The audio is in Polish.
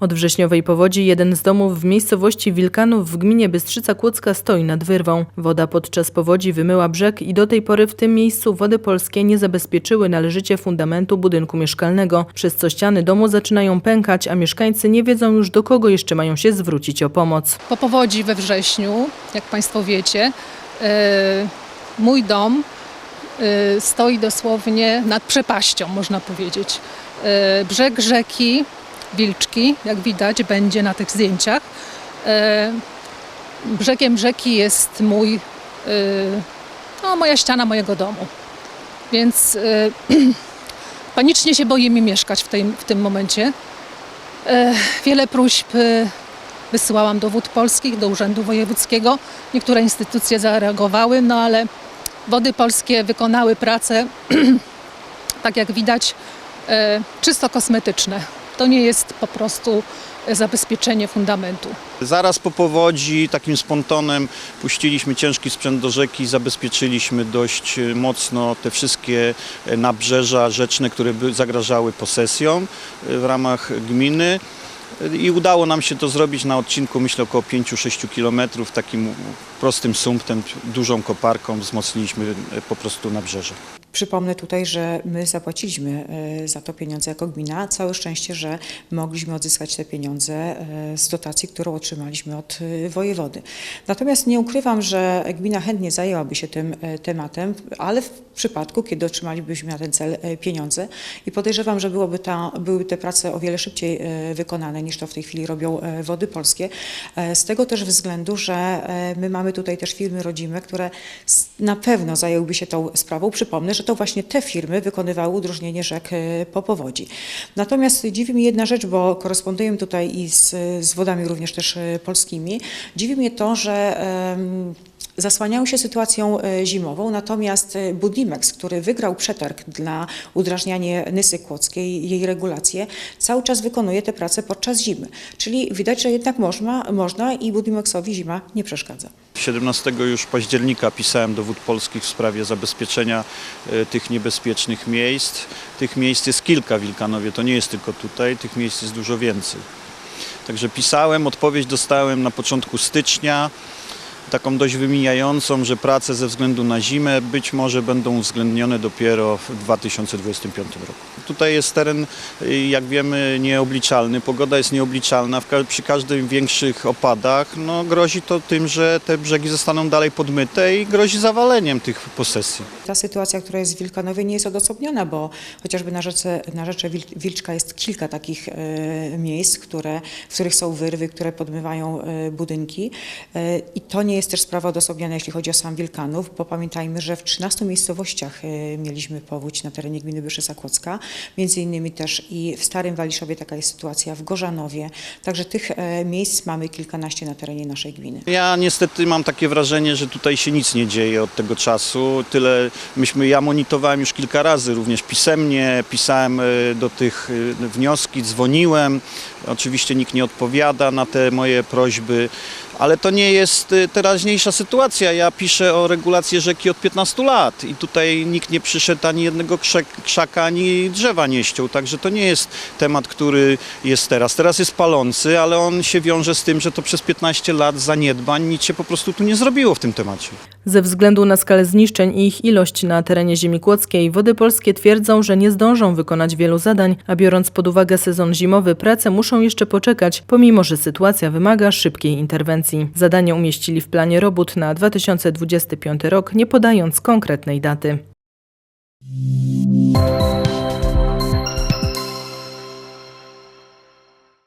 Od wrześniowej powodzi jeden z domów w miejscowości Wilkanów w gminie Bystrzyca Kłodzka stoi nad wyrwą. Woda podczas powodzi wymyła brzeg i do tej pory w tym miejscu wody polskie nie zabezpieczyły należycie fundamentu budynku mieszkalnego, przez co ściany domu zaczynają pękać, a mieszkańcy nie wiedzą już do kogo jeszcze mają się zwrócić o pomoc. Po powodzi we wrześniu, jak Państwo wiecie, e, mój dom e, stoi dosłownie nad przepaścią, można powiedzieć. E, Brzeg rzeki Wilczki, jak widać, będzie na tych zdjęciach. E, Brzegiem rzeki jest mój, e, no, moja ściana mojego domu. Więc e, panicznie się boimy mieszkać w, tej, w tym momencie. Wiele próśb wysyłałam do Wód Polskich, do Urzędu Wojewódzkiego. Niektóre instytucje zareagowały, no ale Wody Polskie wykonały pracę, tak jak widać, czysto kosmetyczne. To nie jest po prostu e, zabezpieczenie fundamentu. Zaraz po powodzi takim spontonem puściliśmy ciężki sprzęt do rzeki, zabezpieczyliśmy dość e, mocno te wszystkie e, nabrzeża rzeczne, które zagrażały posesjom w ramach gminy. I udało nam się to zrobić na odcinku, myślę, około 5-6 kilometrów, takim prostym sumptem, dużą koparką wzmocniliśmy po prostu nabrzeże. Przypomnę tutaj, że my zapłaciliśmy e, za to pieniądze jako gmina. Całe szczęście, że mogliśmy odzyskać te pieniądze e, z dotacji, którą otrzymaliśmy od e, wojewody. Natomiast nie ukrywam, że gmina chętnie zajęłaby się tym tematem, ale w przypadku, kiedy otrzymalibyśmy na ten cel pieniądze i podejrzewam, że byłoby ta, byłyby te prace o wiele szybciej wykonane niż to w tej chwili robią Wody Polskie. Z tego też względu, że my mamy tutaj też firmy rodzime, które s- na pewno zajęłyby się tą sprawą. Przypomnę, że to właśnie te firmy wykonywały udrożnienie rzek e, po powodzi. Natomiast dziwi mnie jedna rzecz, bo korespondujemy tutaj i z, z wodami również też e, polskimi. Dziwi mnie to, że zasłaniały się sytuacją e, zimową, natomiast e, Budimex, który wygrał przetarg dla udrażniania Nysy Kłodzkiej, jej regulację, cały czas wykonuje te prace podczas zimy. Czyli widać, że jednak można, można i Budimexowi zima nie przeszkadza. 17 już października pisałem do Wód Polskich w sprawie zabezpieczenia e, tych niebezpiecznych miejsc. Tych miejsc jest kilka w Wilkanowie, to nie jest tylko tutaj, tych miejsc jest dużo więcej. Także pisałem, odpowiedź dostałem na początku stycznia, taką dość wymijającą, że prace ze względu na zimę być może będą uwzględnione dopiero w 2025 roku. Tutaj jest teren, y, jak wiemy, nieobliczalny. Pogoda jest nieobliczalna. Przy każdym większych opadach no, grozi to tym, że te brzegi zostaną dalej podmyte i grozi zawaleniem tych posesji. Ta sytuacja, która jest w Wilkanowie nie jest odosobniona, bo chociażby na rzece, na rzece Wil- Wilczka jest kilka takich e, miejsc, które, w których są wyrwy, które podmywają e, budynki i to nie jest też sprawa odosobniona, jeśli chodzi o sam Wilkanów, bo pamiętajmy, że w 13 miejscowościach e, mieliśmy powódź na terenie gminy Byszyca Kłodzka, między innymi też i w Starym Waliszowie taka jest sytuacja, w Gorzanowie, także tych e, miejsc mamy kilkanaście na terenie naszej gminy. Ja niestety mam takie wrażenie, że tutaj się nic nie dzieje od tego czasu. Tyle myśmy, ja monitorowałem już kilka razy, również pisemnie, pisałem e, do tych wnioski, dzwoniłem. Oczywiście nikt nie odpowiada na te moje prośby, ale to nie jest e, teraźniejsza sytuacja. Ja piszę o regulację rzeki od 15 lat i tutaj nikt nie przyszedł ani jednego krzak, krzaka, ani drzewa nie ściął. Także to nie jest temat, który jest teraz. Teraz jest palący, ale on się wiąże z tym, że to przez 15 lat zaniedbań nic się po prostu tu nie zrobiło w tym temacie. Ze względu na skalę zniszczeń i ich ilość na terenie ziemi kłodzkiej, Wody Polskie twierdzą, że nie zdążą wykonać wielu zadań, a biorąc pod uwagę sezon zimowy, prace muszą jeszcze poczekać, pomimo że sytuacja wymaga szybkiej interwencji. Zadanie umieścili w planie robót na 2025 rok, nie podając konkretnej daty.